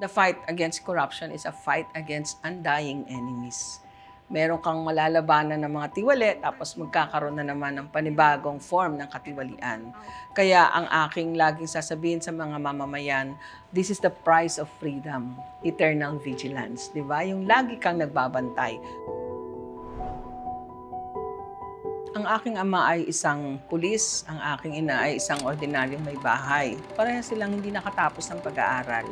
the fight against corruption is a fight against undying enemies. Meron kang malalabanan ng mga tiwali, tapos magkakaroon na naman ng panibagong form ng katiwalian. Kaya ang aking laging sasabihin sa mga mamamayan, this is the price of freedom, eternal vigilance. Di ba? Yung lagi kang nagbabantay. Ang aking ama ay isang pulis, ang aking ina ay isang ordinaryong may bahay. Pareha silang hindi nakatapos ng pag-aaral.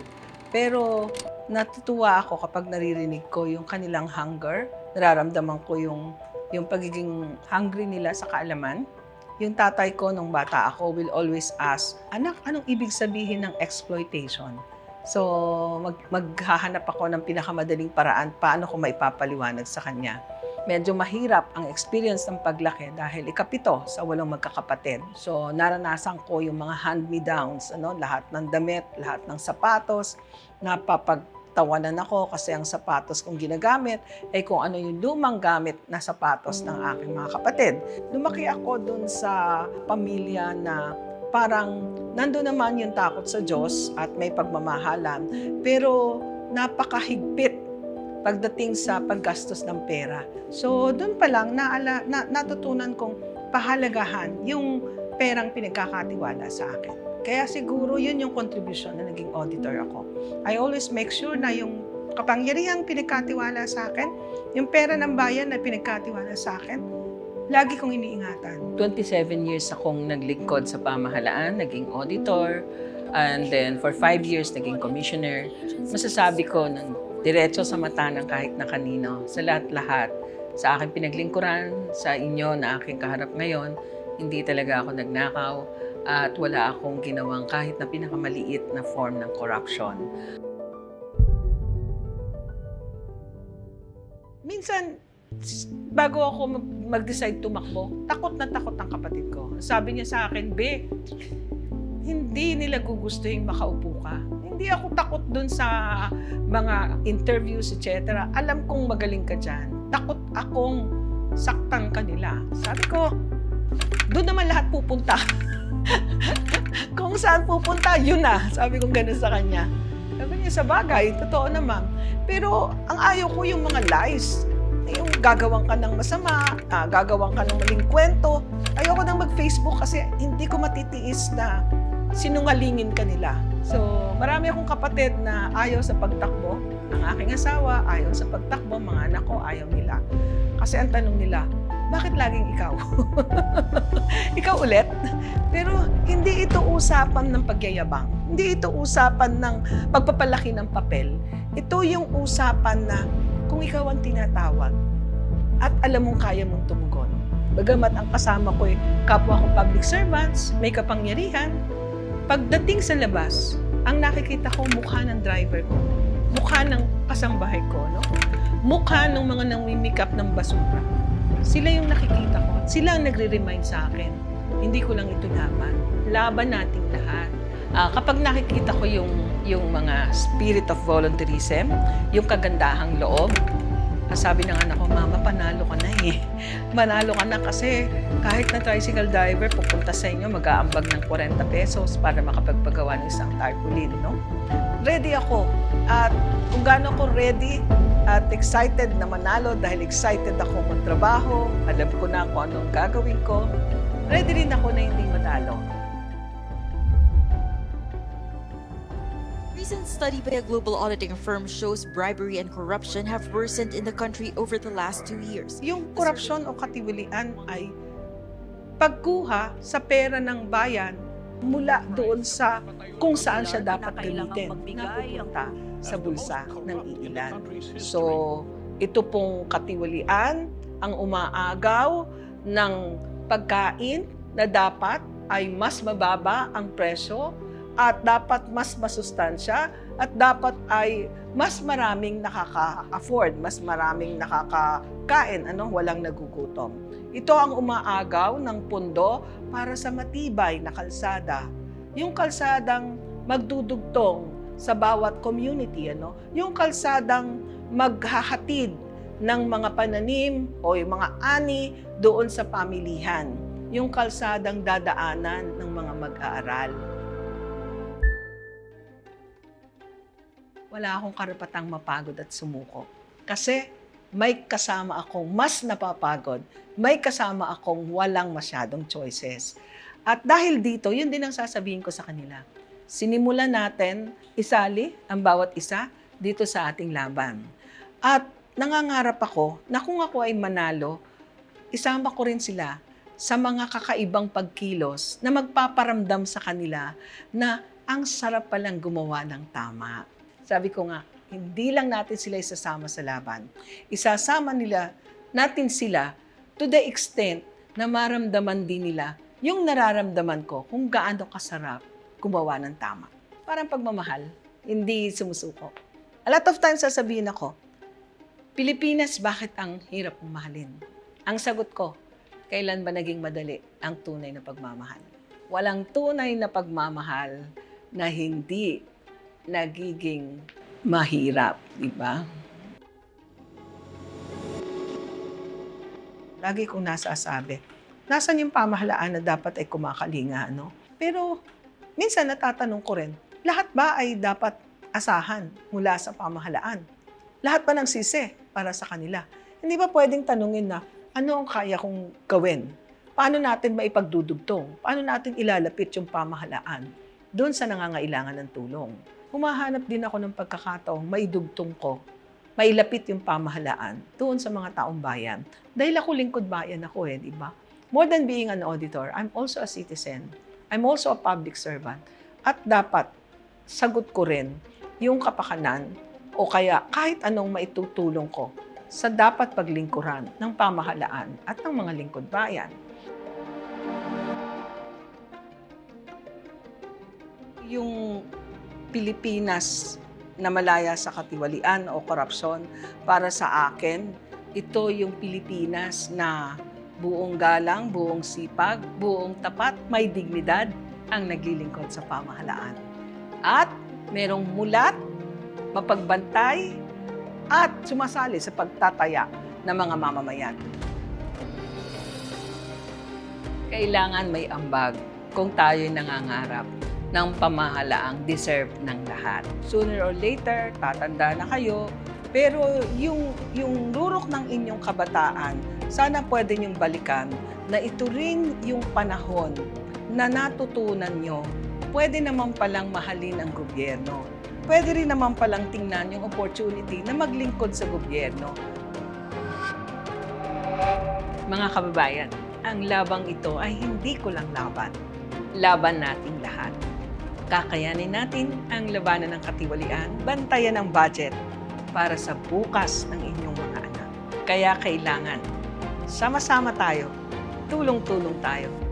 Pero natutuwa ako kapag naririnig ko yung kanilang hunger, nararamdaman ko yung, yung pagiging hungry nila sa kaalaman. Yung tatay ko nung bata ako will always ask, Anak, anong ibig sabihin ng exploitation? So, mag, maghahanap ako ng pinakamadaling paraan paano ko maipapaliwanag sa kanya medyo mahirap ang experience ng paglaki dahil ikapito sa walong magkakapatid. So, naranasan ko yung mga hand-me-downs, ano, lahat ng damit, lahat ng sapatos, napapagtawanan ako kasi ang sapatos kong ginagamit ay kung ano yung lumang gamit na sapatos ng aking mga kapatid. Lumaki ako dun sa pamilya na parang nando naman yung takot sa Diyos at may pagmamahalan, pero napakahigpit pagdating sa paggastos ng pera. So, doon pa lang naala, na, natutunan kong pahalagahan yung perang pinagkakatiwala sa akin. Kaya siguro yun yung contribution na naging auditor ako. I always make sure na yung kapangyarihang pinagkatiwala sa akin, yung pera ng bayan na pinagkatiwala sa akin, lagi kong iniingatan. 27 years akong naglingkod sa pamahalaan, naging auditor, and then for 5 years naging commissioner. Masasabi ko ng diretso sa mata ng kahit na kanino, sa lahat-lahat, sa aking pinaglingkuran, sa inyo na aking kaharap ngayon, hindi talaga ako nagnakaw at wala akong ginawang kahit na pinakamaliit na form ng corruption. Minsan, bago ako mag- mag-decide tumakbo, takot na takot ang kapatid ko. Sabi niya sa akin, Be, hindi nila gugustuhin makaupo ka. Hindi ako takot dun sa mga interviews, etc. Alam kong magaling ka dyan. Takot akong saktan ka nila. Sabi ko, doon naman lahat pupunta. Kung saan pupunta, yun na. Sabi kong gano'n sa kanya. Sabi niya, sa bagay, totoo naman. Pero ang ayaw ko yung mga lies. Yung gagawang ka ng masama, ah, gagawang ka ng maling kwento. Ayoko nang mag-Facebook kasi hindi ko matitiis na sinungalingin ka nila. So, marami akong kapatid na ayaw sa pagtakbo. Ang aking asawa, ayaw sa pagtakbo. Mga anak ko, ayaw nila. Kasi ang tanong nila, bakit laging ikaw? ikaw ulit? Pero hindi ito usapan ng pagyayabang. Hindi ito usapan ng pagpapalaki ng papel. Ito yung usapan na kung ikaw ang tinatawag at alam mong kaya mong tumugon. Bagamat ang kasama ko ay kapwa ko public servants, may kapangyarihan, Pagdating sa labas, ang nakikita ko mukha ng driver ko, mukha ng kasambahay ko, no? mukha ng mga nangmimikap ng basura. Sila yung nakikita ko. Sila ang nagre-remind sa akin. Hindi ko lang ito laban. Laban nating lahat. Ah, kapag nakikita ko yung, yung mga spirit of volunteerism, yung kagandahang loob, sabi ng anak ko, Mama, panalo ka na eh. Manalo ka na kasi kahit na tricycle driver pupunta sa inyo, mag-aambag ng 40 pesos para makapagpagawa ng isang tarpaulin, no? Ready ako. At kung gaano ako ready at excited na manalo dahil excited ako magtrabaho, alam ko na kung anong gagawin ko, ready rin ako na hindi matalo. Recent study by a global auditing firm shows bribery and corruption have worsened in the country over the last two years. Yung korupsyon o katiwalian ay pagkuha sa pera ng bayan mula doon sa kung saan siya dapat gamitin napupunta sa bulsa ng iilan. So, ito pong katiwalian ang umaagaw ng pagkain na dapat ay mas mababa ang presyo at dapat mas masustansya at dapat ay mas maraming nakaka-afford, mas maraming nakakakain, ano, walang nagugutom. Ito ang umaagaw ng pundo para sa matibay na kalsada. Yung kalsadang magdudugtong sa bawat community, ano? Yung kalsadang maghahatid ng mga pananim o yung mga ani doon sa pamilihan. Yung kalsadang dadaanan ng mga mag-aaral. Wala akong karapatang mapagod at sumuko. Kasi may kasama akong mas napapagod, may kasama akong walang masyadong choices. At dahil dito, yun din ang sasabihin ko sa kanila. Sinimulan natin isali ang bawat isa dito sa ating laban. At nangangarap ako na kung ako ay manalo, isama ko rin sila sa mga kakaibang pagkilos na magpaparamdam sa kanila na ang sarap palang gumawa ng tama. Sabi ko nga, hindi lang natin sila isasama sa laban. Isasama nila natin sila to the extent na maramdaman din nila yung nararamdaman ko kung gaano kasarap gumawa ng tama. Parang pagmamahal, hindi sumusuko. A lot of times sasabihin ako, Pilipinas, bakit ang hirap mong mahalin? Ang sagot ko, kailan ba naging madali ang tunay na pagmamahal? Walang tunay na pagmamahal na hindi nagiging mahirap, di ba? Lagi kong nasasabi, nasan yung pamahalaan na dapat ay kumakalinga, no? Pero minsan natatanong ko rin, lahat ba ay dapat asahan mula sa pamahalaan? Lahat ba ng sisi para sa kanila? Hindi ba pwedeng tanungin na, ano ang kaya kong gawin? Paano natin maipagdudugtong? Paano natin ilalapit yung pamahalaan doon sa nangangailangan ng tulong? Humahanap din ako ng pagkakataong maidugtong ko, mailapit yung pamahalaan doon sa mga taong bayan. Dahil ako lingkod bayan ako eh, di ba? More than being an auditor, I'm also a citizen. I'm also a public servant. At dapat, sagot ko rin yung kapakanan o kaya kahit anong maitutulong ko sa dapat paglingkuran ng pamahalaan at ng mga lingkod bayan. Yung Pilipinas na malaya sa katiwalian o korupsyon para sa akin, ito yung Pilipinas na buong galang, buong sipag, buong tapat, may dignidad ang naglilingkod sa pamahalaan. At merong mulat, mapagbantay, at sumasali sa pagtataya ng mga mamamayan. Kailangan may ambag kung tayo'y nangangarap ng pamahalaang deserve ng lahat. Sooner or later, tatanda na kayo, pero yung, yung lurok ng inyong kabataan, sana pwede niyong balikan na ito rin yung panahon na natutunan nyo, pwede naman palang mahalin ang gobyerno. Pwede rin naman palang tingnan yung opportunity na maglingkod sa gobyerno. Mga kababayan, ang labang ito ay hindi ko lang laban. Laban nating lahat. Kakayanin natin ang labanan ng katiwalian, bantayan ang budget para sa bukas ng inyong mga anak. Kaya kailangan, sama-sama tayo, tulong-tulong tayo